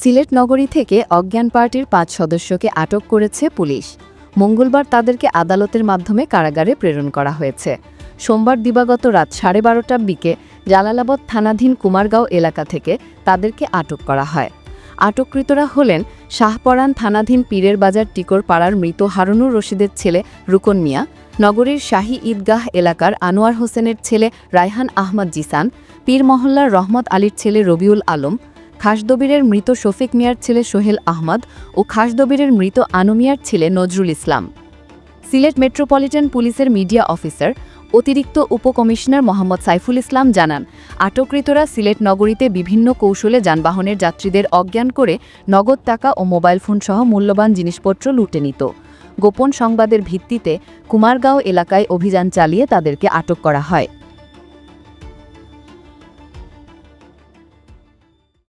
সিলেট নগরী থেকে অজ্ঞান পার্টির পাঁচ সদস্যকে আটক করেছে পুলিশ। মঙ্গলবার তাদেরকে আদালতের মাধ্যমে কারাগারে প্রেরণ করা হয়েছে। সোমবার দিবাগত রাত সাড়ে বারোটার দিকে জালালাবাদ থানাধীন কুমারগাঁও এলাকা থেকে তাদেরকে আটক করা হয়। আটককৃতরা হলেন শাহপরান থানাধীন পীরের বাজার টিকর পাড়ার মৃত হারুনুর রশিদের ছেলে রুকন মিয়া, নগরীর শাহী ঈদগাহ এলাকার আনোয়ার হোসেনের ছেলে রায়হান আহমদ জিসান, পীর মহল্লার রহমত আলীর ছেলে রবিউল আলম খাসদবিরের মৃত শফিক মিয়ার ছেলে সোহেল আহমদ ও খাসদবিরের মৃত আনুমিয়ার ছেলে নজরুল ইসলাম। সিলেট মেট্রোপলিটন পুলিশের মিডিয়া অফিসার, অতিরিক্ত উপকমিশনার মোহাম্মদ সাইফুল ইসলাম জানান, আটককৃতরা সিলেট নগরীতে বিভিন্ন কৌশলে যানবাহনের যাত্রীদের অজ্ঞান করে নগদ টাকা ও মোবাইল ফোন সহ মূল্যবান জিনিসপত্র লুটে নিত। গোপন সংবাদের ভিত্তিতে কুমারগাঁও এলাকায় অভিযান চালিয়ে তাদেরকে আটক করা হয়।